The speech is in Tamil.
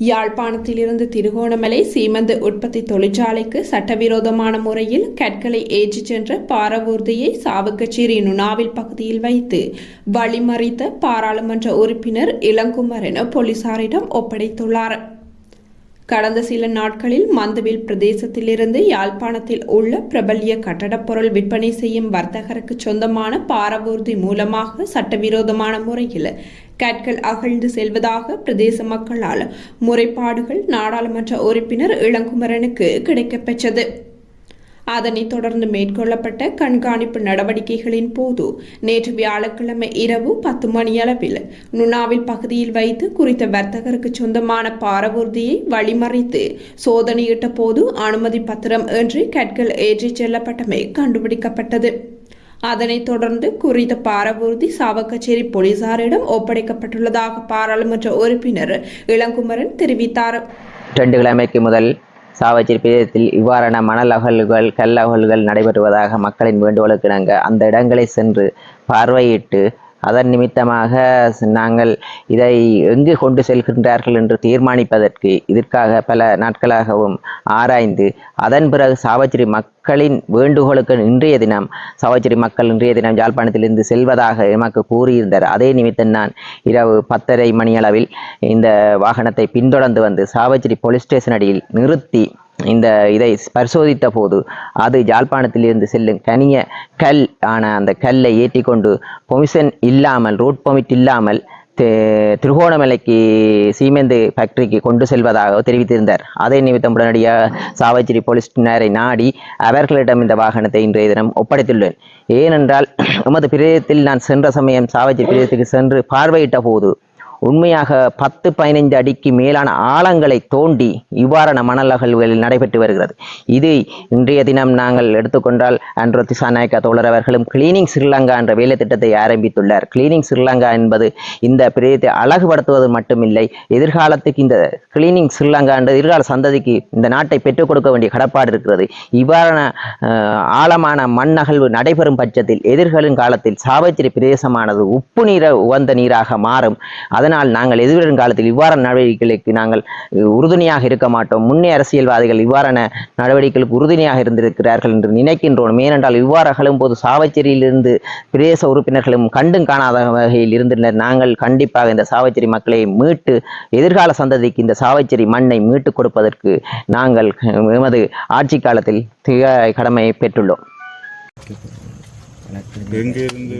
யாழ்ப்பாணத்திலிருந்து திருகோணமலை சீமந்து உற்பத்தி தொழிற்சாலைக்கு சட்டவிரோதமான முறையில் கற்களை ஏற்றிச் சென்ற பாரவூர்தியை சாவுக்கச்சேரி நுணாவில் பகுதியில் வைத்து வழிமறித்த பாராளுமன்ற உறுப்பினர் இளங்குமரன் போலீசாரிடம் ஒப்படைத்துள்ளார். கடந்த சில நாட்களில் மந்தவில் பிரதேசத்திலிருந்து யாழ்ப்பாணத்தில் உள்ள பிரபல்ய கட்டடப் பொருள் விற்பனை செய்யும் வர்த்தகருக்கு சொந்தமான பாரவூர்தி மூலமாக சட்டவிரோதமான முறையில் கற்கள் அகழ்ந்து செல்வதாக பிரதேச மக்களால் முறைப்பாடுகள் நாடாளுமன்ற உறுப்பினர் இளங்குமரனுக்கு கிடைக்கப்பெற்றது அதனைத் தொடர்ந்து மேற்கொள்ளப்பட்ட கண்காணிப்பு நடவடிக்கைகளின் போது நேற்று வியாழக்கிழமை இரவு பத்து மணியளவில் நுணாவில் பகுதியில் வைத்து குறித்த வர்த்தகருக்கு சொந்தமான பாரவூர்தியை வழிமறைத்து சோதனையிட்ட போது அனுமதி பத்திரம் என்று கற்கள் ஏற்றிச் செல்லப்பட்டமை கண்டுபிடிக்கப்பட்டது. அதனைத் தொடர்ந்து குறித்த பாரவூர்தி சாவக்கச்சேரி போலீசாரிடம் ஒப்படைக்கப்பட்டுள்ளதாக பாராளுமன்ற உறுப்பினர் இளங்குமரன் தெரிவித்தார். ரெண்டு கிழமைக்கு முதல் சாவச்சேரி பிரதேசத்தில் இவ்வாறான மணல் அகழ்வுகள் கல் அகழ்வுகள் நடைபெறுவதாக மக்களின் வேண்டுகோளுக்கு இணங்க அந்த இடங்களை சென்று பார்வையிட்டு அதன் நிமித்தமாக நாங்கள் இதை எங்கு கொண்டு செல்கின்றார்கள் என்று தீர்மானிப்பதற்கு இதற்காக பல நாட்களாகவும் ஆராய்ந்து அதன் பிறகு சாவச்சேரி மக்களின் வேண்டுகோளுக்கு இன்றைய தினம் சாவச்சேரி மக்கள் இன்றைய தினம் யாழ்ப்பாணத்திலிருந்து செல்வதாக எமக்கு கூறியிருந்தார். அதே நிமித்தம் நான் இரவு பத்தரை மணியளவில் இந்த வாகனத்தை பின்தொடர்ந்து வந்து சாவச்சேரி போலீஸ் ஸ்டேஷன் அடியில் நிறுத்தி இந்த இதை பரிசோதித்த போது அது யாழ்ப்பாணத்திலிருந்து செல்லும் கனிய கல் ஆன அந்த கல்லை ஏற்றி கொண்டு பொமிஷன் இல்லாமல் ரூட் பொமிட் இல்லாமல் திருகோணமலைக்கு சீமெந்து ஃபேக்டரிக்கு கொண்டு செல்வதாக தெரிவித்திருந்தார். அதே நிமித்தம் உடனடியாக சாவச்சேரி போலீசினரை நாடி அவர்களிடம் இந்த வாகனத்தை இன்றைய தினம் ஒப்படைத்துள்ளேன். ஏனென்றால் எமது பிரதேசத்தில் நான் சென்ற சமயம் சாவச்சேரி பிரதேசத்துக்கு சென்று பார்வையிட்ட போது உண்மையாக பத்து பதினைந்து அடிக்கு மேலான ஆழங்களை தோண்டி இவ்வாறான மணல் அகழ்வுகளில் நடைபெற்று வருகிறது. இது இன்றைய தினம் நாங்கள் எடுத்துக்கொண்டால் அன்ரோ திசாநாயக்கா தோழர் அவர்களும் கிளீனிங் ஸ்ரீலங்கா என்ற வேலை திட்டத்தை ஆரம்பித்துள்ளார். கிளீனிங் ஸ்ரீலங்கா என்பது இந்த பிரதேசத்தை அழகுபடுத்துவது மட்டுமில்லை எதிர்காலத்துக்கு இந்த கிளீனிங் ஸ்ரீலங்கா என்ற எதிர்கால சந்ததிக்கு இந்த நாட்டை பெற்றுக் கொடுக்க வேண்டிய கடப்பாடு இருக்கிறது. இவ்வாறான ஆழமான மண்ணகழ்வு நடைபெறும் பட்சத்தில் எதிர்களின் காலத்தில் சாவித்திரி பிரதேசமானது உப்பு நீர உகந்த நீராக மாறும். அதனால் நாங்கள் எதிர்வரும் காலத்தில் இவ்வாறான நடவடிக்கைகளுக்கு நாங்கள் உறுதுணையாக இருக்க மாட்டோம். முன்னே அரசியல்வாதிகள் இவ்வாறான நடவடிக்கைகளுக்கு உறுதுணையாக இருந்திருக்கிறார்கள் என்று நினைக்கின்றோம். ஏனென்றால் இவ்வாறு அகலும் போது சாவச்சேரியிலிருந்து பிரதேச உறுப்பினர்களும் கண்டும் காணாத வகையில் இருந்தனர். நாங்கள் கண்டிப்பாக இந்த சாவச்சேரி மக்களை மீட்டு எதிர்கால சந்ததிக்கு இந்த சாவச்சேரி மண்ணை மீட்டுக் கொடுப்பதற்கு நாங்கள் எமது ஆட்சி காலத்தில் திக கடமையை பெற்றுள்ளோம். எங்க இருந்து